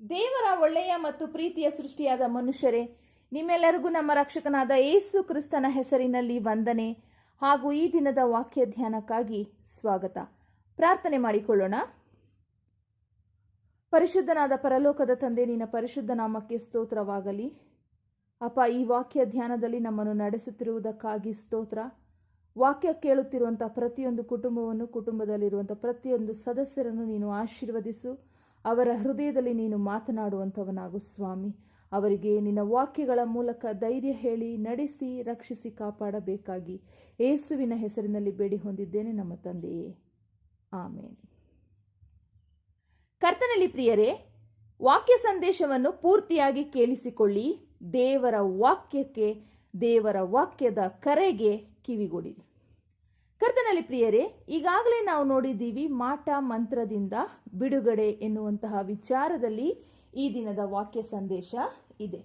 ದೇವರ ಒಳ್ಳೆಯ ಮತ್ತು ಪ್ರೀತಿಯ ಸೃಷ್ಟಿಯಾದ ಮನುಷ್ಯರೇ, ನಿಮ್ಮೆಲ್ಲರಿಗೂ ನಮ್ಮ ರಕ್ಷಕನಾದ ಏಸು ಕ್ರಿಸ್ತನ ಹೆಸರಿನಲ್ಲಿ ವಂದನೆ ಹಾಗೂ ಈ ದಿನದ ವಾಕ್ಯ ಧ್ಯಾನಕ್ಕಾಗಿ ಸ್ವಾಗತ. ಪ್ರಾರ್ಥನೆ ಮಾಡಿಕೊಳ್ಳೋಣ. ಪರಿಶುದ್ಧನಾದ ಪರಲೋಕದ ತಂದೆ, ನಿನ್ನ ಪರಿಶುದ್ಧ ನಾಮಕ್ಕೆ ಸ್ತೋತ್ರವಾಗಲಿ. ಅಪ್ಪ, ಈ ವಾಕ್ಯ ಧ್ಯಾನದಲ್ಲಿ ನಮ್ಮನ್ನು ನಡೆಸುತ್ತಿರುವುದಕ್ಕಾಗಿ ಸ್ತೋತ್ರ. ವಾಕ್ಯ ಕೇಳುತ್ತಿರುವಂಥ ಪ್ರತಿಯೊಂದು ಕುಟುಂಬವನ್ನು, ಕುಟುಂಬದಲ್ಲಿರುವಂಥ ಪ್ರತಿಯೊಂದು ಸದಸ್ಯರನ್ನು ನೀನು ಆಶೀರ್ವದಿಸು. ಅವರ ಹೃದಯದಲ್ಲಿ ನೀನು ಮಾತನಾಡುವಂಥವನಾಗು ಸ್ವಾಮಿ. ಅವರಿಗೆ ನಿನ್ನ ವಾಕ್ಯಗಳ ಮೂಲಕ ಧೈರ್ಯ ಹೇಳಿ ನಡೆಸಿ ರಕ್ಷಿಸಿ ಕಾಪಾಡಬೇಕಾಗಿ ಯೇಸುವಿನ ಹೆಸರಿನಲ್ಲಿ ಬೇಡಿ ಹೊಂದಿದ್ದೇನೆ ನಮ್ಮ ತಂದೆಯೇ. ಆಮೇನ್. ಕರ್ತನಲ್ಲಿ ಪ್ರಿಯರೇ, ವಾಕ್ಯ ಸಂದೇಶವನ್ನು ಪೂರ್ತಿಯಾಗಿ ಕೇಳಿಸಿಕೊಳ್ಳಿ. ದೇವರ ವಾಕ್ಯಕ್ಕೆ ದೇವರ ವಾಕ್ಯದ ಕರೆಗೆ ಕಿವಿಗೊಡಿರಿ. ಕರ್ತನಲ್ಲಿ ಪ್ರಿಯರೇ, ಈಗಾಗಲೇ ನಾವು ನೋಡಿದ್ದೀವಿ ಮಾಟ ಮಂತ್ರದಿಂದ ಬಿಡುಗಡೆ ಎನ್ನುವಂತಹ ವಿಚಾರದಲ್ಲಿ ಈ ದಿನದ ವಾಕ್ಯ ಸಂದೇಶ ಇದೆ.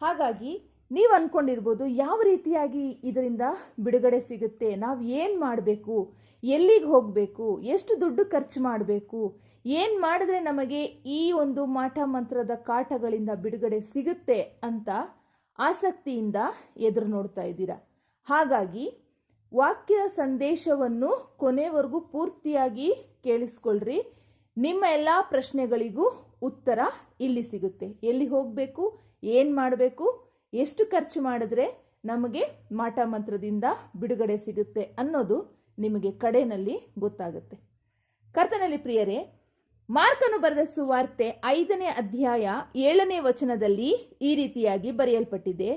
ಹಾಗಾಗಿ ನೀವು ಅಂದ್ಕೊಂಡಿರ್ಬೋದು ಯಾವ ರೀತಿಯಾಗಿ ಇದರಿಂದ ಬಿಡುಗಡೆ ಸಿಗುತ್ತೆ, ನಾವು ಏನು ಮಾಡಬೇಕು, ಎಲ್ಲಿಗೆ ಹೋಗಬೇಕು, ಎಷ್ಟು ದುಡ್ಡು ಖರ್ಚು ಮಾಡಬೇಕು, ಏನು ಮಾಡಿದ್ರೆ ನಮಗೆ ಈ ಒಂದು ಮಾಟ ಮಂತ್ರದ ಕಾಟಗಳಿಂದ ಬಿಡುಗಡೆ ಸಿಗುತ್ತೆ ಅಂತ ಆಸಕ್ತಿಯಿಂದ ಎದುರು ನೋಡ್ತಾ ಇದ್ದೀರಾ. ಹಾಗಾಗಿ ವಾಕ್ಯ ಸಂದೇಶವನ್ನು ಕೊನೆವರೆಗೂ ಪೂರ್ತಿಯಾಗಿ ಕೇಳಿಸ್ಕೊಳ್ರಿ. ನಿಮ್ಮ ಎಲ್ಲ ಪ್ರಶ್ನೆಗಳಿಗೂ ಉತ್ತರ ಇಲ್ಲಿ ಸಿಗುತ್ತೆ. ಎಲ್ಲಿ ಹೋಗಬೇಕು, ಏನು ಮಾಡಬೇಕು, ಎಷ್ಟು ಖರ್ಚು ಮಾಡಿದ್ರೆ ನಮಗೆ ಮಾಟ ಮಂತ್ರದಿಂದ ಬಿಡುಗಡೆ ಸಿಗುತ್ತೆ ಅನ್ನೋದು ನಿಮಗೆ ಕಡೆಯಲ್ಲಿ ಗೊತ್ತಾಗುತ್ತೆ. ಕರ್ತನಲ್ಲಿ ಪ್ರಿಯರೇ, ಮಾರ್ಕನು ಬರೆದ ಸುವಾರ್ತೆ ಐದನೇ ಅಧ್ಯಾಯ ಏಳನೇ ವಚನದಲ್ಲಿ ಈ ರೀತಿಯಾಗಿ ಬರೆಯಲ್ಪಟ್ಟಿದೆ.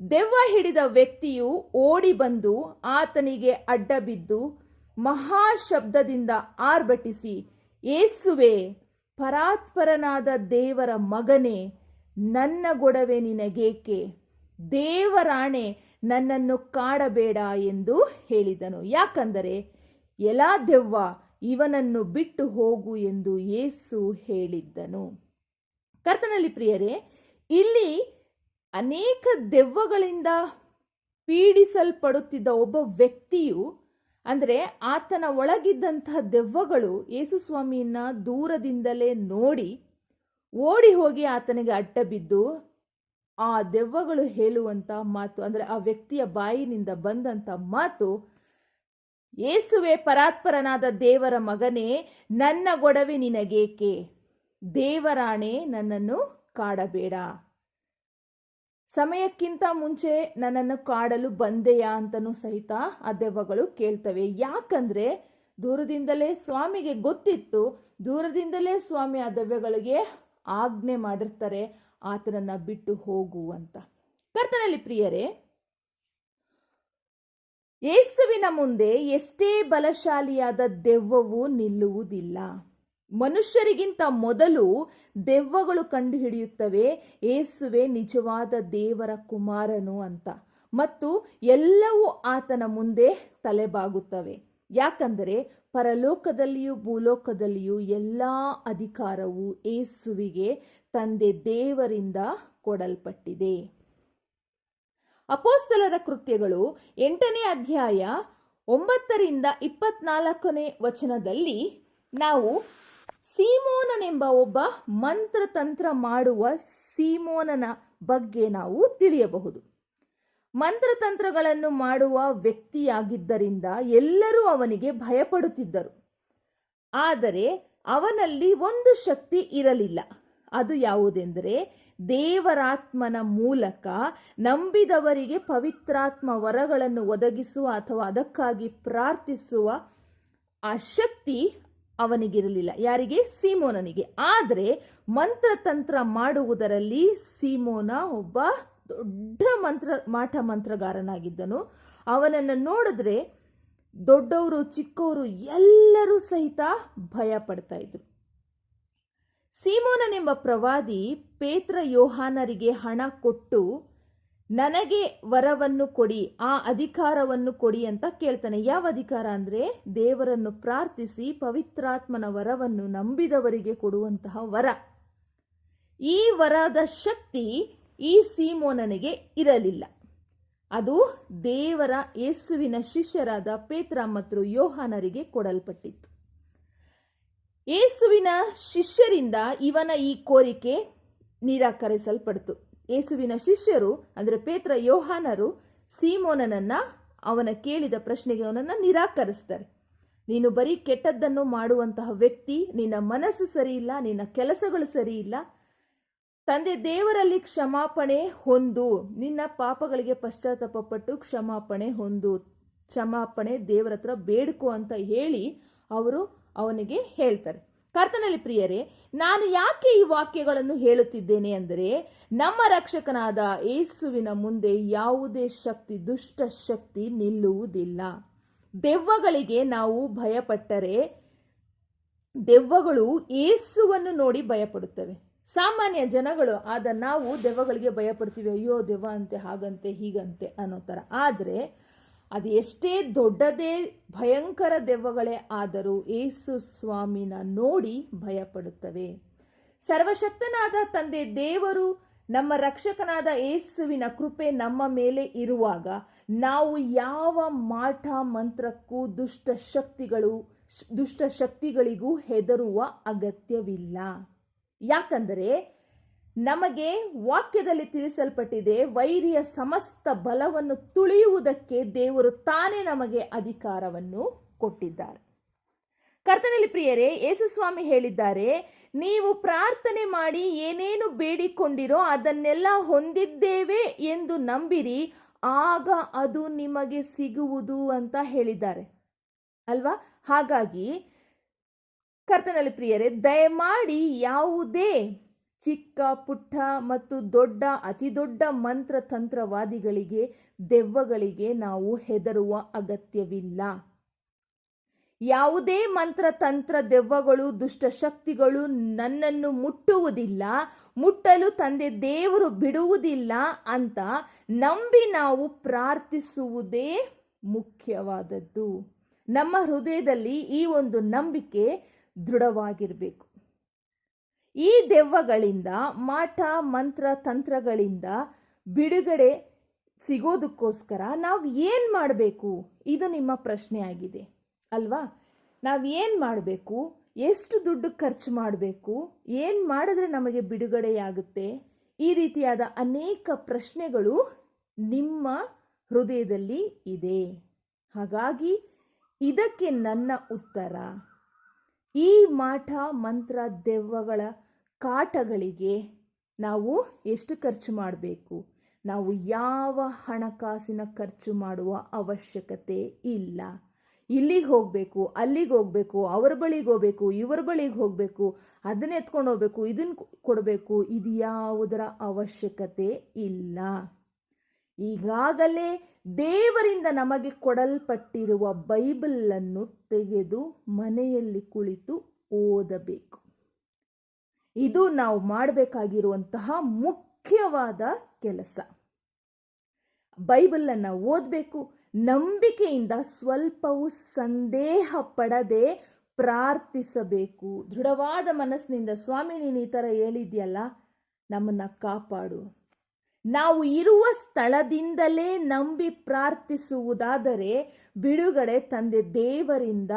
ದೆವ್ವ ಹಿಡಿದ ವ್ಯಕ್ತಿಯು ಓಡಿ ಬಂದು ಆತನಿಗೆ ಅಡ್ಡ ಬಿದ್ದು ಮಹಾಶಬ್ದದಿಂದ ಆರ್ಭಟಿಸಿ, ಏಸುವೆ, ಪರಾತ್ಪರನಾದ ದೇವರ ಮಗನೇ, ನನ್ನ ಗೊಡವೆ ನಿನಗೇಕೆ? ದೇವರಾಣೆ ನನ್ನನ್ನು ಕಾಡಬೇಡ ಎಂದು ಹೇಳಿದನು. ಯಾಕಂದರೆ ಎಲ್ಲ ದೆವ್ವ, ಇವನನ್ನು ಬಿಟ್ಟು ಹೋಗು ಎಂದು ಯೇಸು ಹೇಳಿದ್ದನು. ಕರ್ತನಲ್ಲಿ ಪ್ರಿಯರೇ, ಇಲ್ಲಿ ಅನೇಕ ದೆವ್ವಗಳಿಂದ ಪೀಡಿಸಲ್ಪಡುತ್ತಿದ್ದ ಒಬ್ಬ ವ್ಯಕ್ತಿಯು, ಅಂದರೆ ಆತನ ಒಳಗಿದ್ದಂತಹ ದೆವ್ವಗಳು ಯೇಸುಸ್ವಾಮಿಯನ್ನ ದೂರದಿಂದಲೇ ನೋಡಿ ಓಡಿ ಹೋಗಿ ಆತನಿಗೆ ಅಡ್ಡ ಬಿದ್ದು ಆ ದೆವ್ವಗಳು ಹೇಳುವಂತ ಮಾತು, ಅಂದರೆ ಆ ವ್ಯಕ್ತಿಯ ಬಾಯಿನಿಂದ ಬಂದಂತ ಮಾತು, ಯೇಸುವೆ, ಪರಾತ್ಪರನಾದ ದೇವರ ಮಗನೇ, ನನ್ನ ಗೊಡವೆ ನಿನಗೇಕೆ? ದೇವರಾಣೆ ನನ್ನನ್ನು ಕಾಡಬೇಡ. ಸಮಯಕ್ಕಿಂತ ಮುಂಚೆ ನನ್ನನ್ನು ಕಾಡಲು ಬಂದೆಯಾ ಅಂತನೂ ಸಹಿತ ಆ ದೆವ್ವಗಳು ಕೇಳ್ತವೆ. ಯಾಕಂದ್ರೆ ದೂರದಿಂದಲೇ ಸ್ವಾಮಿಗೆ ಗೊತ್ತಿತ್ತು, ದೂರದಿಂದಲೇ ಸ್ವಾಮಿ ಆ ದೆವ್ವಗಳಿಗೆ ಆಜ್ಞೆ ಮಾಡಿರ್ತಾರೆ, ಆತನನ್ನ ಬಿಟ್ಟು ಹೋಗು ಅಂತ. ಕರ್ತನಲ್ಲಿ ಪ್ರಿಯರೇ, ಯೇಸುವಿನ ಮುಂದೆ ಎಷ್ಟೇ ಬಲಶಾಲಿಯಾದ ದೆವ್ವವು ನಿಲ್ಲುವುದಿಲ್ಲ. ಮನುಷ್ಯರಿಗಿಂತ ಮೊದಲು ದೆವ್ವಗಳು ಕಂಡುಹಿಡಿಯುತ್ತವೆ. ಏಸುವೆ ನಿಜವಾದ ದೇವರ ಕುಮಾರನು ಅಂತ. ಮತ್ತು ಎಲ್ಲವೂ ಆತನ ಮುಂದೆ ತಲೆಬಾಗುತ್ತವೆ. ಯಾಕಂದರೆ ಪರಲೋಕದಲ್ಲಿಯೂ ಭೂಲೋಕದಲ್ಲಿಯೂ ಎಲ್ಲ ಅಧಿಕಾರವು ಏಸುವಿಗೆ ತಂದೆ ದೇವರಿಂದ ಕೊಡಲ್ಪಟ್ಟಿದೆ. ಅಪೋಸ್ತಲರ ಕೃತ್ಯಗಳು ಎಂಟನೇ ಅಧ್ಯಾಯ ಒಂಬತ್ತರಿಂದ ಇಪ್ಪತ್ನಾಲ್ಕನೇ ವಚನದಲ್ಲಿ ನಾವು ಸೀಮೋನನೆಂಬ ಒಬ್ಬ ಮಂತ್ರತಂತ್ರ ಮಾಡುವ ಸೀಮೋನನ ಬಗ್ಗೆ ನಾವು ತಿಳಿಯಬಹುದು. ಮಂತ್ರತಂತ್ರಗಳನ್ನು ಮಾಡುವ ವ್ಯಕ್ತಿಯಾಗಿದ್ದರಿಂದ ಎಲ್ಲರೂ ಅವನಿಗೆ ಭಯಪಡುತ್ತಿದ್ದರು. ಆದರೆ ಅವನಲ್ಲಿ ಒಂದು ಶಕ್ತಿ ಇರಲಿಲ್ಲ. ಅದು ಯಾವುದೆಂದರೆ ದೇವರಾತ್ಮನ ಮೂಲಕ ನಂಬಿದವರಿಗೆ ಪವಿತ್ರಾತ್ಮ ವರಗಳನ್ನು ಒದಗಿಸುವ ಅಥವಾ ಅದಕ್ಕಾಗಿ ಪ್ರಾರ್ಥಿಸುವ ಆ ಶಕ್ತಿ ಅವನಿಗಿರಲಿಲ್ಲ. ಯಾರಿಗೆ? ಸೀಮೋನನಿಗೆ. ಆದರೆ ಮಂತ್ರತಂತ್ರ ಮಾಡುವುದರಲ್ಲಿ ಸೀಮೋನ ಒಬ್ಬ ದೊಡ್ಡ ಮಂತ್ರ ಮಾಟ ಮಂತ್ರಗಾರನಾಗಿದ್ದನು. ಅವನನ್ನು ನೋಡಿದ್ರೆ ದೊಡ್ಡವರು, ಚಿಕ್ಕವರು ಎಲ್ಲರೂ ಸಹಿತ ಭಯ ಪಡ್ತಾ ಇದ್ರು. ಸೀಮೋನನೆಂಬ ಪ್ರವಾದಿ ಪೇತ್ರ ಯೋಹಾನರಿಗೆ ಹಣ ಕೊಟ್ಟು ನನಗೆ ವರವನ್ನು ಕೊಡಿ, ಆ ಅಧಿಕಾರವನ್ನು ಕೊಡಿ ಅಂತ ಕೇಳ್ತಾನೆ. ಯಾವ ಅಧಿಕಾರ ಅಂದ್ರೆ ದೇವರನ್ನು ಪ್ರಾರ್ಥಿಸಿ ಪವಿತ್ರಾತ್ಮನ ವರವನ್ನು ನಂಬಿದವರಿಗೆ ಕೊಡುವಂತಹ ವರ. ಈ ವರದ ಶಕ್ತಿ ಈ ಸೀಮೋನನಿಗೆ ಇರಲಿಲ್ಲ. ಅದು ದೇವರ ಯೇಸುವಿನ ಶಿಷ್ಯರಾದ ಪೇತ್ರ ಮತ್ತು ಯೋಹಾನರಿಗೆ ಕೊಡಲ್ಪಟ್ಟಿತ್ತು. ಯೇಸುವಿನ ಶಿಷ್ಯರಿಂದ ಇವನ ಈ ಕೋರಿಕೆ ನಿರಾಕರಿಸಲ್ಪಡ್ತು. ಯೇಸುವಿನ ಶಿಷ್ಯರು, ಅಂದರೆ ಪೇತ್ರ ಯೋಹಾನರು, ಸೀಮೋನನನ್ನು ಅವನ ಕೇಳಿದ ಪ್ರಶ್ನೆಗೆ ಅವನನ್ನು ನಿರಾಕರಿಸ್ತಾರೆ. ನೀನು ಬರೀ ಕೆಟ್ಟದ್ದನ್ನು ಮಾಡುವಂತಹ ವ್ಯಕ್ತಿ, ನಿನ್ನ ಮನಸ್ಸು ಸರಿಯಿಲ್ಲ, ನಿನ್ನ ಕೆಲಸಗಳು ಸರಿಯಿಲ್ಲ. ತಂದೆ ದೇವರಲ್ಲಿ ಕ್ಷಮಾಪಣೆ ಹೊಂದು, ನಿನ್ನ ಪಾಪಗಳಿಗೆ ಪಶ್ಚಾತ್ತಾಪಪಟ್ಟು ಕ್ಷಮಾಪಣೆ ಹೊಂದು, ಕ್ಷಮಾಪಣೆ ದೇವರ ಹತ್ರ ಬೇಡ್ಕೊ ಅಂತ ಹೇಳಿ ಅವರು ಅವನಿಗೆ ಹೇಳ್ತಾರೆ. ಕರ್ತನಲ್ಲಿ ಪ್ರಿಯರೇ, ನಾನು ಯಾಕೆ ಈ ವಾಕ್ಯಗಳನ್ನು ಹೇಳುತ್ತಿದ್ದೇನೆ ಅಂದರೆ, ನಮ್ಮ ರಕ್ಷಕನಾದ ಏಸುವಿನ ಮುಂದೆ ಯಾವುದೇ ಶಕ್ತಿ, ದುಷ್ಟ ಶಕ್ತಿ ನಿಲ್ಲುವುದಿಲ್ಲ. ದೆವ್ವಗಳಿಗೆ ನಾವು ಭಯಪಟ್ಟರೆ, ದೆವ್ವಗಳು ಏಸುವನ್ನು ನೋಡಿ ಭಯಪಡುತ್ತವೆ. ಸಾಮಾನ್ಯ ಜನಗಳು, ಆದ ನಾವು ದೆವ್ವಗಳಿಗೆ ಭಯಪಡ್ತೀವಿ, ಅಯ್ಯೋ ದೆವ್ವ ಅಂತೆ, ಹಾಗಂತೆ, ಹೀಗಂತೆ ಅನ್ನೋ ಥರ. ಆದರೆ ಅದು ದೊಡ್ಡದೇ ಭಯಂಕರ ದೆವ್ವಗಳೇ ಆದರೂ ಏಸು ಸ್ವಾಮಿನ ನೋಡಿ ಭಯಪಡುತ್ತವೆ. ಸರ್ವಶಕ್ತನಾದ ತಂದೆ ದೇವರು ನಮ್ಮ ರಕ್ಷಕನಾದ ಏಸುವಿನ ಕೃಪೆ ನಮ್ಮ ಮೇಲೆ ಇರುವಾಗ ನಾವು ಯಾವ ಮಾಟ, ಮಂತ್ರಕ್ಕೂ ದುಷ್ಟ ಶಕ್ತಿಗಳು, ದುಷ್ಟ ಶಕ್ತಿಗಳಿಗೂ ಹೆದರುವ ಅಗತ್ಯವಿಲ್ಲ. ಯಾಕಂದರೆ ನಮಗೆ ವಾಕ್ಯದಲ್ಲಿ ತಿಳಿಸಲ್ಪಟ್ಟಿದೆ, ವೈರಿಯ ಸಮಸ್ತ ಬಲವನ್ನು ತುಳಿಯುವುದಕ್ಕೆ ದೇವರು ತಾನೇ ನಮಗೆ ಅಧಿಕಾರವನ್ನು ಕೊಟ್ಟಿದ್ದಾರೆ. ಕರ್ತನಲ್ಲಿ ಪ್ರಿಯರೇ, ಯೇಸುಸ್ವಾಮಿ ಹೇಳಿದ್ದಾರೆ, ನೀವು ಪ್ರಾರ್ಥನೆ ಮಾಡಿ ಏನೇನು ಬೇಡಿಕೊಂಡಿರೋ ಅದನ್ನೆಲ್ಲ ಹೊಂದಿದ್ದೇವೆ ಎಂದು ನಂಬಿರಿ, ಆಗ ಅದು ನಿಮಗೆ ಸಿಗುವುದು ಅಂತ ಹೇಳಿದ್ದಾರೆ. ಅಲ್ವಾ? ಹಾಗಾಗಿ ಕರ್ತನಲ್ಲಿ ಪ್ರಿಯರೇ, ದಯಮಾಡಿ ಯಾವುದೇ ಚಿಕ್ಕ, ಪುಟ್ಟ ಮತ್ತು ದೊಡ್ಡ, ಅತಿ ದೊಡ್ಡ ಮಂತ್ರ ತಂತ್ರವಾದಿಗಳಿಗೆ, ದೆವ್ವಗಳಿಗೆ ನಾವು ಹೆದರುವ ಅಗತ್ಯವಿಲ್ಲ. ಯಾವುದೇ ಮಂತ್ರ, ತಂತ್ರ, ದೆವ್ವಗಳು, ದುಷ್ಟ ಶಕ್ತಿಗಳು ನನ್ನನ್ನು ಮುಟ್ಟುವುದಿಲ್ಲ, ಮುಟ್ಟಲು ತಂದೆ ದೇವರು ಬಿಡುವುದಿಲ್ಲ ಅಂತ ನಂಬಿ ನಾವು ಪ್ರಾರ್ಥಿಸುವುದೇ ಮುಖ್ಯವಾದದ್ದು. ನಮ್ಮ ಹೃದಯದಲ್ಲಿ ಈ ಒಂದು ನಂಬಿಕೆ ದೃಢವಾಗಿರಬೇಕು. ಈ ದೆವ್ವಗಳಿಂದ ಮಾಟ, ಮಂತ್ರ, ತಂತ್ರಗಳಿಂದ ಬಿಡುಗಡೆ ಸಿಗೋದಕ್ಕೋಸ್ಕರ ನಾವು ಏನು ಮಾಡಬೇಕು? ಇದು ನಿಮ್ಮ ಪ್ರಶ್ನೆ ಆಗಿದೆ. ಅಲ್ವಾ? ನಾವು ಏನು ಮಾಡಬೇಕು? ಎಷ್ಟು ದುಡ್ಡು ಖರ್ಚು ಮಾಡಬೇಕು? ಏನು ಮಾಡಿದ್ರೆ ನಮಗೆ ಬಿಡುಗಡೆಯಾಗುತ್ತೆ? ಈ ರೀತಿಯಾದ ಅನೇಕ ಪ್ರಶ್ನೆಗಳು ನಿಮ್ಮ ಹೃದಯದಲ್ಲಿ ಇದೆ. ಹಾಗಾಗಿ ಇದಕ್ಕೆ ನನ್ನ ಉತ್ತರ ಈ ಮಾಠ ಮಂತ್ರ ದೆವ್ವಗಳ ಕಾಟಗಳಿಗೆ ನಾವು ಎಷ್ಟು ಖರ್ಚು ಮಾಡಬೇಕು? ನಾವು ಯಾವ ಹಣಕಾಸಿನ ಖರ್ಚು ಮಾಡುವ ಅವಶ್ಯಕತೆ ಇಲ್ಲ. ಇಲ್ಲಿಗೆ ಹೋಗಬೇಕು, ಅಲ್ಲಿಗೆ ಹೋಗಬೇಕು, ಅವ್ರ ಬಳಿಗೆ ಹೋಗಬೇಕು, ಇವ್ರ ಬಳಿಗೆ ಹೋಗಬೇಕು, ಅದನ್ನ ಎತ್ಕೊಂಡು ಹೋಗ್ಬೇಕು ಇದನ್ನ ಕೊಡಬೇಕು ಇದು ಯಾವುದರ ಅವಶ್ಯಕತೆ ಇಲ್ಲ. ಈಗಾಗಲೇ ದೇವರಿಂದ ನಮಗೆ ಕೊಡಲ್ಪಟ್ಟಿರುವ ಬೈಬಲನ್ನು ತೆಗೆದು ಮನೆಯಲ್ಲಿ ಕುಳಿತು ಓದಬೇಕು. ಇದು ನಾವು ಮಾಡಬೇಕಾಗಿರುವಂತಹ ಮುಖ್ಯವಾದ ಕೆಲಸ. ಬೈಬಲನ್ನು ಓದಬೇಕು. ನಂಬಿಕೆಯಿಂದ ಸ್ವಲ್ಪವೂ ಸಂದೇಹ ಪಡದೆ ಪ್ರಾರ್ಥಿಸಬೇಕು. ದೃಢವಾದ ಮನಸ್ಸಿನಿಂದ, ಸ್ವಾಮಿ, ನೀನು ಈ ಥರ ಹೇಳಿದ್ಯಲ್ಲ, ನಮ್ಮನ್ನ ಕಾಪಾಡು. ನಾವು ಇರುವ ಸ್ಥಳದಿಂದಲೇ ನಂಬಿ ಪ್ರಾರ್ಥಿಸುವುದಾದರೆ ಬಿಡುಗಡೆ ತಂದೆ ದೇವರಿಂದ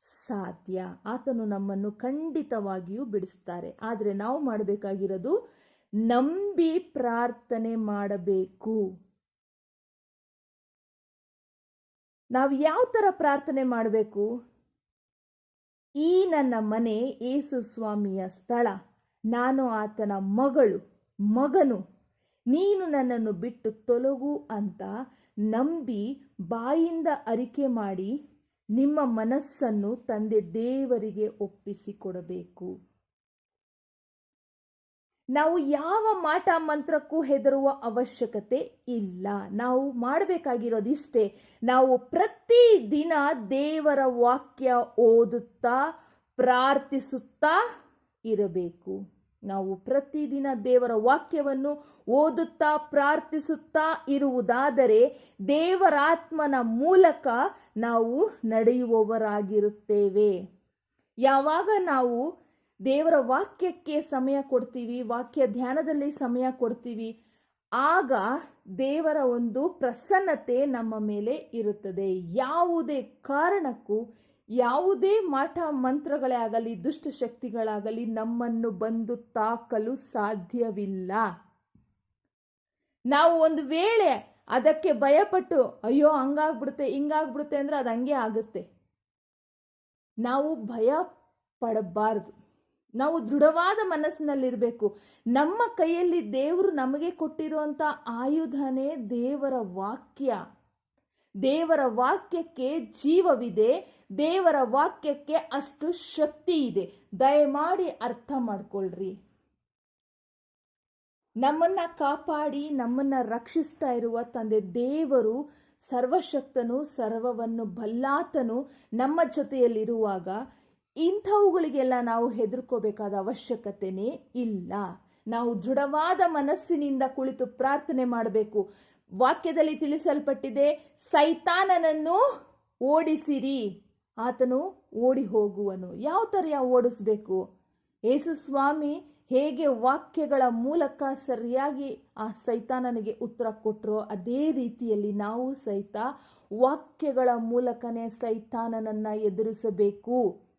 ಸಾಧ್ಯ. ಆತನು ನಮ್ಮನ್ನು ಖಂಡಿತವಾಗಿಯೂ ಬಿಡಿಸ್ತಾರೆ. ಆದರೆ ನಾವು ಮಾಡಬೇಕಾಗಿರೋದು ನಂಬಿ ಪ್ರಾರ್ಥನೆ ಮಾಡಬೇಕು. ನಾವು ಯಾವ ಥರ ಪ್ರಾರ್ಥನೆ ಮಾಡಬೇಕು? ಈ ನನ್ನ ಮನೆ ಯೇಸು ಸ್ವಾಮಿಯ ಸ್ಥಳ. ನಾನು ಆತನ ಮಗಳು, ಮಗನು. ನೀನು ನನ್ನನ್ನು ಬಿಟ್ಟು ತೊಲಗು ಅಂತ ನಂಬಿ ಬಾಯಿಂದ ಅರಿಕೆ ಮಾಡಿ ನಿಮ್ಮ ಮನಸ್ಸನ್ನು ತಂದೆ ದೇವರಿಗೆ ಒಪ್ಪಿಸಿಕೊಡಬೇಕು. ನಾವು ಯಾವ ಮಾಟ ಮಂತ್ರಕ್ಕೂ ಹೆದರುವ ಅವಶ್ಯಕತೆ ಇಲ್ಲ. ನಾವು ಮಾಡಬೇಕಾಗಿರೋದಿಷ್ಟೇ, ನಾವು ಪ್ರತಿ ದಿನ ದೇವರ ವಾಕ್ಯ ಓದುತ್ತಾ ಪ್ರಾರ್ಥಿಸುತ್ತಾ ಇರಬೇಕು. ನಾವು ಪ್ರತಿದಿನ ದೇವರ ವಾಕ್ಯವನ್ನು ಓದುತ್ತಾ ಪ್ರಾರ್ಥಿಸುತ್ತಾ ಇರುವುದಾದರೆ ದೇವರಾತ್ಮನ ಮೂಲಕ ನಾವು ನಡೆಯುವವರಾಗಿರುತ್ತೇವೆ. ಯಾವಾಗ ನಾವು ದೇವರ ವಾಕ್ಯಕ್ಕೆ ಸಮಯ ಕೊಡ್ತೀವಿ, ವಾಕ್ಯ ಧ್ಯಾನದಲ್ಲಿ ಸಮಯ ಕೊಡ್ತೀವಿ, ಆಗ ದೇವರ ಒಂದು ಪ್ರಸನ್ನತೆ ನಮ್ಮ ಮೇಲೆ ಇರುತ್ತದೆ. ಯಾವುದೇ ಕಾರಣಕ್ಕೂ ಯಾವುದೇ ಮಾಟ ಮಂತ್ರಗಳೇ ಆಗಲಿ ದುಷ್ಟಶಕ್ತಿಗಳಾಗಲಿ ನಮ್ಮನ್ನು ಬಂದು ತಾಕಲು ಸಾಧ್ಯವಿಲ್ಲ. ನಾವು ಒಂದು ವೇಳೆ ಅದಕ್ಕೆ ಭಯಪಟ್ಟು, ಅಯ್ಯೋ, ಹಂಗಾಗ್ಬಿಡುತ್ತೆ, ಹಿಂಗಾಗ್ಬಿಡುತ್ತೆ ಅಂದ್ರೆ ಅದು ಹಂಗೆ ಆಗುತ್ತೆ. ನಾವು ಭಯ ಪಡಬಾರದು. ನಾವು ದೃಢವಾದ ಮನಸ್ಸಿನಲ್ಲಿರಬೇಕು. ನಮ್ಮ ಕೈಯಲ್ಲಿ ದೇವರು ನಮಗೆ ಕೊಟ್ಟಿರುವಂಥ ಆಯುಧನೇ ದೇವರ ವಾಕ್ಯ. ದೇವರ ವಾಕ್ಯಕ್ಕೆ ಜೀವವಿದೆ, ದೇವರ ವಾಕ್ಯಕ್ಕೆ ಅಷ್ಟು ಶಕ್ತಿ ಇದೆ ದಯಮಾಡಿ ಅರ್ಥ ಮಾಡ್ಕೊಳ್ರಿ. ನಮ್ಮನ್ನ ಕಾಪಾಡಿ, ನಮ್ಮನ್ನ ರಕ್ಷಿಸ್ತಾ ಇರುವ ತಂದೆ ದೇವರು, ಸರ್ವಶಕ್ತನು, ಸರ್ವವನ್ನು ಬಲ್ಲಾತನು ನಮ್ಮ ಜೊತೆಯಲ್ಲಿರುವಾಗ ಇಂಥವುಗಳಿಗೆಲ್ಲ ನಾವು ಹೆದರ್ಕೋಬೇಕಾದ ಅವಶ್ಯಕತೆನೇ ಇಲ್ಲ. ನಾವು ದೃಢವಾದ ಮನಸ್ಸಿನಿಂದ ಕುಳಿತು ಪ್ರಾರ್ಥನೆ ಮಾಡಬೇಕು. ವಾಕ್ಯದಲ್ಲಿ ತಿಳಿಸಲ್ಪಟ್ಟಿದೆ, ಸೈತಾನನನ್ನು ಓಡಿಸಿರಿ. ಆತನು ಓಡಿ ಹೋಗುವನು ಯಾವ ಥರ ಓಡಿಸ್ಬೇಕು? ಯೇಸು ಸ್ವಾಮಿ ಹೇಗೆ ವಾಕ್ಯಗಳ ಮೂಲಕ ಸರಿಯಾಗಿ ಆ ಸೈತಾನನಿಗೆ ಉತ್ತರ ಕೊಟ್ಟರೋ ಅದೇ ರೀತಿಯಲ್ಲಿ ನಾವು ಸಹಿತ ವಾಕ್ಯಗಳ ಮೂಲಕನೇ ಸೈತಾನನನ್ನು ಎದುರಿಸಬೇಕು.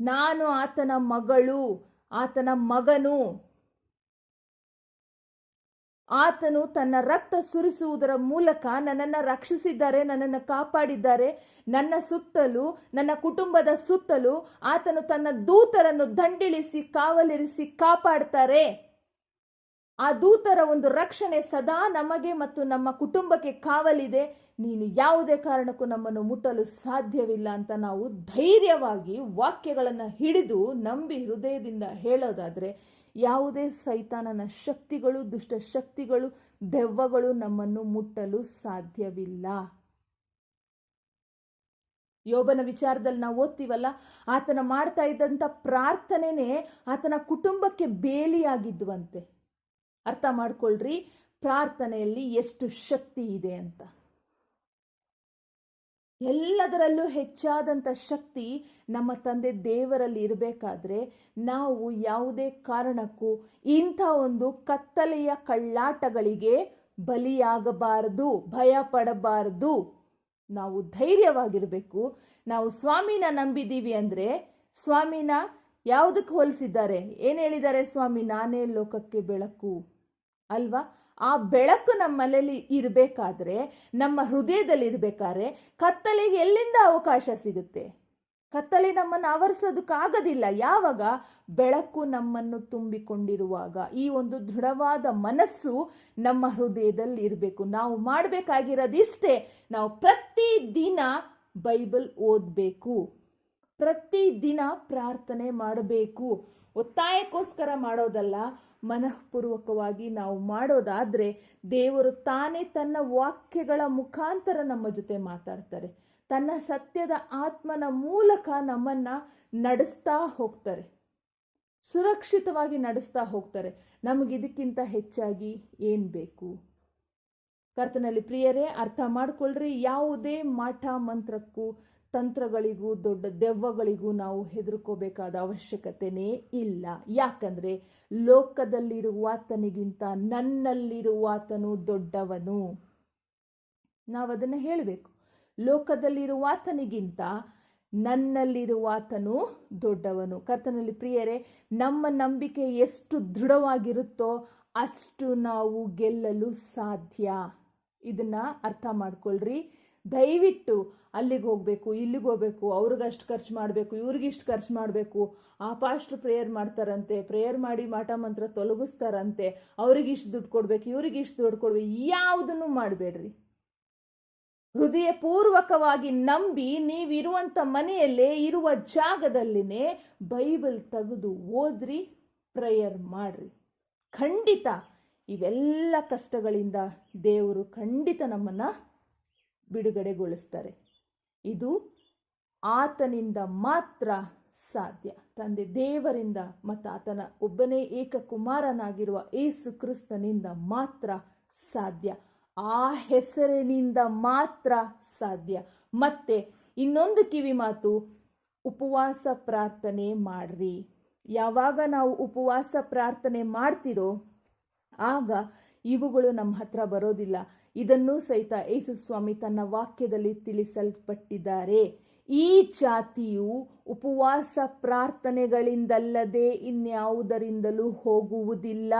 ನಾನು ಆತನ ಮಗಳು, ಆತನ ಮಗನು ಆತನು ತನ್ನ ರಕ್ತ ಸುರಿಸುವುದರ ಮೂಲಕ ನನ್ನನ್ನು ರಕ್ಷಿಸಿದ್ದಾರೆ, ನನ್ನನ್ನು ಕಾಪಾಡಿದ್ದಾರೆ. ನನ್ನ ಸುತ್ತಲೂ, ನನ್ನ ಕುಟುಂಬದ ಸುತ್ತಲೂ ಆತನು ತನ್ನ ದೂತರನ್ನು ದಂಡಿಳಿಸಿ, ಕಾವಲಿರಿಸಿ ಕಾಪಾಡ್ತಾರೆ. ಆ ದೂತರ ಒಂದು ರಕ್ಷಣೆ ಸದಾ ನಮಗೆ ಮತ್ತು ನಮ್ಮ ಕುಟುಂಬಕ್ಕೆ ಕಾವಲಿದೆ. ನೀನು ಯಾವುದೇ ಕಾರಣಕ್ಕೂ ನಮ್ಮನ್ನು ಮುಟ್ಟಲು ಸಾಧ್ಯವಿಲ್ಲ ಅಂತ ನಾವು ಧೈರ್ಯವಾಗಿ ವಾಕ್ಯಗಳನ್ನು ಹಿಡಿದು ನಂಬಿ ಹೃದಯದಿಂದ ಹೇಳೋದಾದ್ರೆ ಯಾವುದೇ ಸೈತಾನನ ಶಕ್ತಿಗಳು, ದುಷ್ಟ ಶಕ್ತಿಗಳು, ದೆವ್ವಗಳು ನಮ್ಮನ್ನು ಮುಟ್ಟಲು ಸಾಧ್ಯವಿಲ್ಲ. ಯೋಬನ ವಿಚಾರದಲ್ಲಿ ನಾವು ಓದ್ತೀವಲ್ಲ, ಆತನ ಮಾಡ್ತಾ ಇದ್ದಂಥ ಪ್ರಾರ್ಥನೆನೇ ಆತನ ಕುಟುಂಬಕ್ಕೆ ಬೇಲಿಯಾಗಿದ್ವಂತೆ ಅರ್ಥ ಮಾಡ್ಕೊಳ್ರಿ, ಪ್ರಾರ್ಥನೆಯಲ್ಲಿ ಎಷ್ಟು ಶಕ್ತಿ ಇದೆ ಅಂತ. ಎಲ್ಲದರಲ್ಲೂ ಹೆಚ್ಚಾದಂಥ ಶಕ್ತಿ ನಮ್ಮ ತಂದೆ ದೇವರಲ್ಲಿ ಇರಬೇಕಾದ್ರೆ ನಾವು ಯಾವುದೇ ಕಾರಣಕ್ಕೂ ಇಂಥ ಒಂದು ಕತ್ತಲೆಯ ಕಳ್ಳಾಟಗಳಿಗೆ ಬಲಿಯಾಗಬಾರದು ಭಯ ಪಡಬಾರದು ನಾವು ಧೈರ್ಯವಾಗಿರಬೇಕು. ನಾವು ಸ್ವಾಮಿನ ನಂಬಿದ್ದೀವಿ ಅಂದರೆ ಸ್ವಾಮಿನ ಯಾವುದಕ್ಕೆ ಹೋಲಿಸಿದ್ದಾರೆ? ಏನು ಹೇಳಿದ್ದಾರೆ ಸ್ವಾಮಿ? ನಾನೇ ಲೋಕಕ್ಕೆ ಬೆಳಕು. ಅಲ್ವಾ? ಆ ಬೆಳಕು ನಮ್ಮ ಮನೇಲಿ ಇರಬೇಕಾದ್ರೆ, ನಮ್ಮ ಹೃದಯದಲ್ಲಿ ಇರಬೇಕಾದ್ರೆ ಕತ್ತಲೆಗೆ ಎಲ್ಲಿಂದ ಅವಕಾಶ ಸಿಗುತ್ತೆ? ಕತ್ತಲೆ ನಮ್ಮನ್ನು ಆವರಿಸೋದಕ್ಕಾಗೋದಿಲ್ಲ. ಯಾವಾಗ? ಬೆಳಕು ನಮ್ಮನ್ನು ತುಂಬಿಕೊಂಡಿರುವಾಗ. ಈ ಒಂದು ದೃಢವಾದ ಮನಸ್ಸು ನಮ್ಮ ಹೃದಯದಲ್ಲಿ ಇರಬೇಕು. ನಾವು ಮಾಡಬೇಕಾಗಿರೋದಿಷ್ಟೇ ನಾವು ಪ್ರತಿದಿನ ಬೈಬಲ್ ಓದಬೇಕು. ಪ್ರತಿದಿನ ಪ್ರಾರ್ಥನೆ ಮಾಡಬೇಕು. ಒತ್ತಾಯಕ್ಕೋಸ್ಕರ ಮಾಡೋದಲ್ಲ. ಮನಃಪೂರ್ವಕವಾಗಿ ನಾವು ಮಾಡೋದಾದ್ರೆ ದೇವರು ತಾನೇ ತನ್ನ ವಾಕ್ಯಗಳ ಮುಖಾಂತರ ನಮ್ಮ ಜೊತೆ ಮಾತಾಡ್ತಾರೆ. ತನ್ನ ಸತ್ಯದ ಆತ್ಮನ ಮೂಲಕ ನಮ್ಮನ್ನ ನಡೆಸ್ತಾ ಹೋಗ್ತಾರೆ. ಸುರಕ್ಷಿತವಾಗಿ ನಡೆಸ್ತಾ ಹೋಗ್ತಾರೆ. ನಮಗಿದಕ್ಕಿಂತ ಹೆಚ್ಚಾಗಿ ಏನು ಬೇಕು? ಕರ್ತನಲ್ಲಿ ಪ್ರಿಯರೇ, ಅರ್ಥ ಮಾಡ್ಕೊಳ್ರಿ, ಯಾವುದೇ ಮಾಟ ಮಂತ್ರಕ್ಕೂ ತಂತ್ರಗಳಿಗೂ ದೊಡ್ಡ ದೆವ್ವಗಳಿಗೂ ನಾವು ಹೆದರ್ಕೋಬೇಕಾದ ಅವಶ್ಯಕತೆನೇ ಇಲ್ಲ. ಯಾಕಂದ್ರೆ ಲೋಕದಲ್ಲಿರುವಾತನಿಗಿಂತ ನನ್ನಲ್ಲಿರುವಾತನು ದೊಡ್ಡವನು. ನಾವು ಲೋಕದಲ್ಲಿರುವ ಹೇಳಬೇಕು ಲೋಕದಲ್ಲಿರುವಾತನಿಗಿಂತ ನನ್ನಲ್ಲಿರುವಾತನು ದೊಡ್ಡವನು. ಕರ್ತನಲ್ಲಿ ಪ್ರಿಯರೇ, ನಮ್ಮ ನಂಬಿಕೆ ಎಷ್ಟು ದೃಢವಾಗಿರುತ್ತೋ ಅಷ್ಟು ನಾವು ಗೆಲ್ಲಲು ಸಾಧ್ಯ. ಇದನ್ನು ಅರ್ಥ ಮಾಡ್ಕೊಳ್ರಿ. ದಯವಿಟ್ಟು ಅಲ್ಲಿಗೆ ಹೋಗಬೇಕು, ಇಲ್ಲಿಗೆ ಹೋಗ್ಬೇಕು ಅವ್ರಿಗಷ್ಟು ಖರ್ಚು ಮಾಡಬೇಕು ಇವ್ರಿಗಿಷ್ಟು ಖರ್ಚು ಮಾಡಬೇಕು. ಆ ಪಾಸ್ಟ್ ಪ್ರೇಯರ್ ಮಾಡ್ತಾರಂತೆ ಪ್ರೇಯರ್ ಮಾಡಿ ಮಾಟ ಮಂತ್ರ ತೊಲಗಿಸ್ತಾರಂತೆ. ಅವ್ರಿಗಿಷ್ಟು ದುಡ್ಡು ಕೊಡ್ಬೇಕು ಇವ್ರಿಗಿಷ್ಟು ದುಡ್ಡು ಕೊಡ್ಬೇಕು ಯಾವುದನ್ನು ಮಾಡಬೇಡ್ರಿ. ಹೃದಯ ಪೂರ್ವಕವಾಗಿ ನಂಬಿ ನೀವಿರುವಂಥ ಮನೆಯಲ್ಲೇ ಇರುವ ಜಾಗದಲ್ಲಿನೇ ಬೈಬಲ್ ತೆಗೆದು ಓದ್ರಿ ಪ್ರೇಯರ್ ಮಾಡ್ರಿ. ಖಂಡಿತ ಇವೆಲ್ಲ ಕಷ್ಟಗಳಿಂದ ದೇವರು ಖಂಡಿತ ನಮ್ಮನ್ನು ಬಿಡುಗಡೆಗೊಳಿಸ್ತಾರೆ. ಇದು ಆತನಿಂದ ಮಾತ್ರ ಸಾಧ್ಯ. ತಂದೆ ದೇವರಿಂದ ಮತ್ತು ಆತನ ಒಬ್ಬನೇ ಏಕಕುಮಾರನಾಗಿರುವ ಏಸು ಕ್ರಿಸ್ತನಿಂದ ಮಾತ್ರ ಸಾಧ್ಯ. ಆ ಹೆಸರಿನಿಂದ ಮಾತ್ರ ಸಾಧ್ಯ. ಮತ್ತೆ ಇನ್ನೊಂದು ಕಿವಿ ಮಾತು, ಉಪವಾಸ ಪ್ರಾರ್ಥನೆ ಮಾಡ್ರಿ. ಯಾವಾಗ ನಾವು ಉಪವಾಸ ಪ್ರಾರ್ಥನೆ ಮಾಡ್ತಿರೋ, ಆಗ ಇವುಗಳು ನಮ್ಮ ಹತ್ರ ಬರೋದಿಲ್ಲ. ಇದನ್ನೂ ಸಹಿತ ಯೇಸುಸ್ವಾಮಿ ತನ್ನ ವಾಕ್ಯದಲ್ಲಿ ತಿಳಿಸಲ್ಪಟ್ಟಿದ್ದಾರೆ. ಈ ಜಾತಿಯು ಉಪವಾಸ ಪ್ರಾರ್ಥನೆಗಳಿಂದಲ್ಲದೆ ಇನ್ಯಾವುದರಿಂದಲೂ ಹೋಗುವುದಿಲ್ಲ.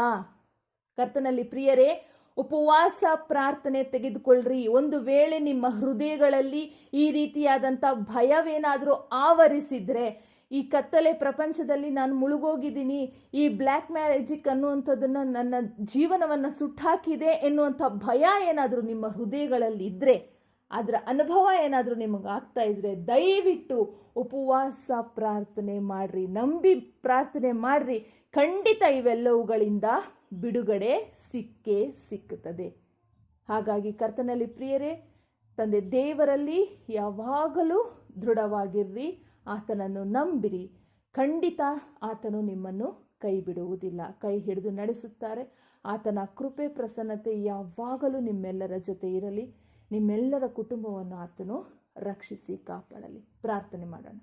ಕರ್ತನಲ್ಲಿ ಪ್ರಿಯರೇ, ಉಪವಾಸ ಪ್ರಾರ್ಥನೆ ತೆಗೆದುಕೊಳ್ಳ್ರಿ. ಒಂದು ವೇಳೆ ನಿಮ್ಮ ಹೃದಯಗಳಲ್ಲಿ ಈ ರೀತಿಯಾದಂಥ ಭಯವೇನಾದರೂ ಆವರಿಸಿದ್ರೆ ಈ ಕತ್ತಲೆ ಪ್ರಪಂಚದಲ್ಲಿ ನಾನು ಮುಳುಗೋಗಿದ್ದೀನಿ, ಈ ಬ್ಲ್ಯಾಕ್ ಮ್ಯಾಜಿಕ್ ಅನ್ನುವಂಥದ್ದನ್ನು ನನ್ನ ಜೀವನವನ್ನು ಸುಟ್ಟಾಕಿದೆ ಎನ್ನುವಂಥ ಭಯ ಏನಾದರೂ ನಿಮ್ಮ ಹೃದಯಗಳಲ್ಲಿ ಇದ್ದರೆ ಅದರ ಅನುಭವ ಏನಾದರೂ ನಿಮಗೆ ಆಗ್ತಾ ಇದ್ರೆ ದಯವಿಟ್ಟು ಉಪವಾಸ ಪ್ರಾರ್ಥನೆ ಮಾಡ್ರಿ, ನಂಬಿ ಪ್ರಾರ್ಥನೆ ಮಾಡ್ರಿ. ಖಂಡಿತ ಇವೆಲ್ಲವುಗಳಿಂದ ಬಿಡುಗಡೆ ಸಿಕ್ಕೇ ಸಿಕ್ಕುತ್ತದೆ. ಹಾಗಾಗಿ ಕರ್ತನಲ್ಲಿ ಪ್ರಿಯರೇ, ತಂದೆ ದೇವರಲ್ಲಿ ಯಾವಾಗಲೂ ದೃಢವಾಗಿರ್ರಿ. ಆತನನ್ನು ನಂಬಿರಿ. ಖಂಡಿತ ಆತನು ನಿಮ್ಮನ್ನು ಕೈ ಬಿಡುವುದಿಲ್ಲ ಕೈ ಹಿಡಿದು ನಡೆಸುತ್ತಾರೆ. ಆತನ ಕೃಪೆ ಪ್ರಸನ್ನತೆ ಯಾವಾಗಲೂ ನಿಮ್ಮೆಲ್ಲರ ಜೊತೆ ಇರಲಿ. ನಿಮ್ಮೆಲ್ಲರ ಕುಟುಂಬವನ್ನು ಆತನು ರಕ್ಷಿಸಿ ಕಾಪಾಡಲಿ. ಪ್ರಾರ್ಥನೆ ಮಾಡೋಣ.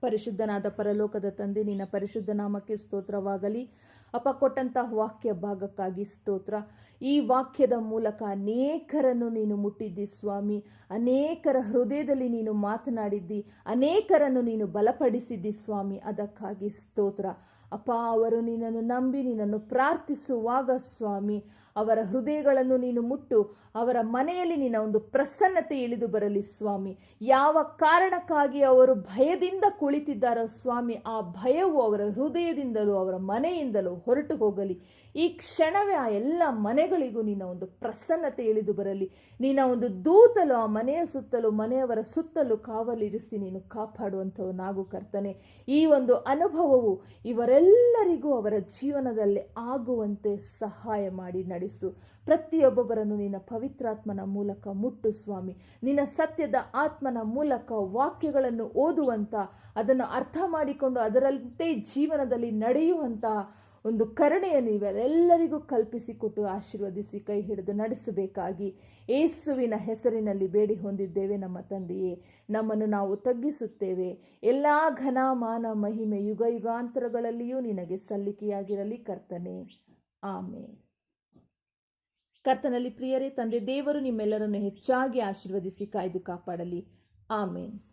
ಪರಿಶುದ್ಧನಾದ ಪರಲೋಕದ ತಂದೆ, ನಿನ್ನ ಪರಿಶುದ್ಧ ನಾಮಕ್ಕೆ ಸ್ತೋತ್ರವಾಗಲಿ. ಅಪ್ಪ ಕೊಟ್ಟಂತಹ ವಾಕ್ಯ ಭಾಗಕ್ಕಾಗಿ ಸ್ತೋತ್ರ. ಈ ವಾಕ್ಯದ ಮೂಲಕ ಅನೇಕರನ್ನು ನೀನು ಮುಟ್ಟಿದ್ದಿ ಸ್ವಾಮಿ. ಅನೇಕರ ಹೃದಯದಲ್ಲಿ ನೀನು ಮಾತನಾಡಿದ್ದಿ. ಅನೇಕರನ್ನು ನೀನು ಬಲಪಡಿಸಿದ್ದಿ ಸ್ವಾಮಿ. ಅದಕ್ಕಾಗಿ ಸ್ತೋತ್ರ. ಅಪ್ಪ, ಅವರು ನಿನ್ನನ್ನು ನಂಬಿ ನಿನ್ನನ್ನು ಪ್ರಾರ್ಥಿಸುವಾಗ ಸ್ವಾಮಿ ಅವರ ಹೃದಯಗಳನ್ನು ನೀನು ಮುಟ್ಟು, ಅವರ ಮನೆಯಲ್ಲಿ ನಿನ್ನ ಒಂದು ಪ್ರಸನ್ನತೆ ಇಳಿದು ಬರಲಿ ಸ್ವಾಮಿ. ಯಾವ ಕಾರಣಕ್ಕಾಗಿ ಅವರು ಭಯದಿಂದ ಕುಳಿತಿದ್ದಾರೋ ಸ್ವಾಮಿ, ಆ ಭಯವು ಅವರ ಹೃದಯದಿಂದಲೂ ಅವರ ಮನೆಯಿಂದಲೂ ಹೊರಟು ಹೋಗಲಿ. ಈ ಕ್ಷಣವೇ ಆ ಎಲ್ಲ ಮನೆಗಳಿಗೂ ನಿನ್ನ ಒಂದು ಪ್ರಸನ್ನತೆ ಇಳಿದು ಬರಲಿ. ನಿನ್ನ ಒಂದು ದೂತಲು, ಆ ಮನೆಯ ಸುತ್ತಲೂ, ಮನೆಯವರ ಸುತ್ತಲೂ ಕಾವಲಿರಿಸಿ ನೀನು ಕಾಪಾಡುವಂಥವನಾಗು ಕರ್ತನೆ. ಈ ಒಂದು ಅನುಭವವು ಇವರೆಲ್ಲರಿಗೂ ಅವರ ಜೀವನದಲ್ಲಿ ಆಗುವಂತೆ ಸಹಾಯ ಮಾಡಿ ನಡೆಸು. ಪ್ರತಿಯೊಬ್ಬೊಬ್ಬರನ್ನು ನಿನ್ನ ಪವಿತ್ರಾತ್ಮನ ಮೂಲಕ ಮುಟ್ಟು ಸ್ವಾಮಿ. ನಿನ್ನ ಸತ್ಯದ ಆತ್ಮನ ಮೂಲಕ ವಾಕ್ಯಗಳನ್ನು ಓದುವಂತ, ಅದನ್ನು ಅರ್ಥ ಮಾಡಿಕೊಂಡು ಅದರಂತೆ ಜೀವನದಲ್ಲಿ ನಡೆಯುವಂತಹ ಒಂದು ಕರುಣೆಯನ್ನು ಇವರೆಲ್ಲರಿಗೂ ಕಲ್ಪಿಸಿಕೊಟ್ಟು ಆಶೀರ್ವದಿಸಿ ಕೈ ಹಿಡಿದು ನಡೆಸಬೇಕಾಗಿ ಏಸುವಿನ ಹೆಸರಿನಲ್ಲಿ ಬೇಡಿ ಹೊಂದಿದ್ದೇವೆ ನಮ್ಮ ತಂದೆಯೇ. ನಮ್ಮನ್ನು ನಾವು ತಗ್ಗಿಸುತ್ತೇವೆ. ಎಲ್ಲ ಘನ ಮಾನ ಮಹಿಮೆ ಯುಗ ಯುಗಾಂತರಗಳಲ್ಲಿಯೂ ನಿನಗೆ ಸಲ್ಲಿಕೆಯಾಗಿರಲಿ ಕರ್ತನೆ. ಆಮೇಲೆ ಕರ್ತನಲ್ಲಿ ಪ್ರಿಯರೇ ತಂದೆ ದೇವರು ನಿಮ್ಮೆಲ್ಲರನ್ನು ಹೆಚ್ಚಾಗಿ ಆಶೀರ್ವದಿಸಿ ಕಾಯ್ದು ಕಾಪಾಡಲಿ. ಆಮೇನ್.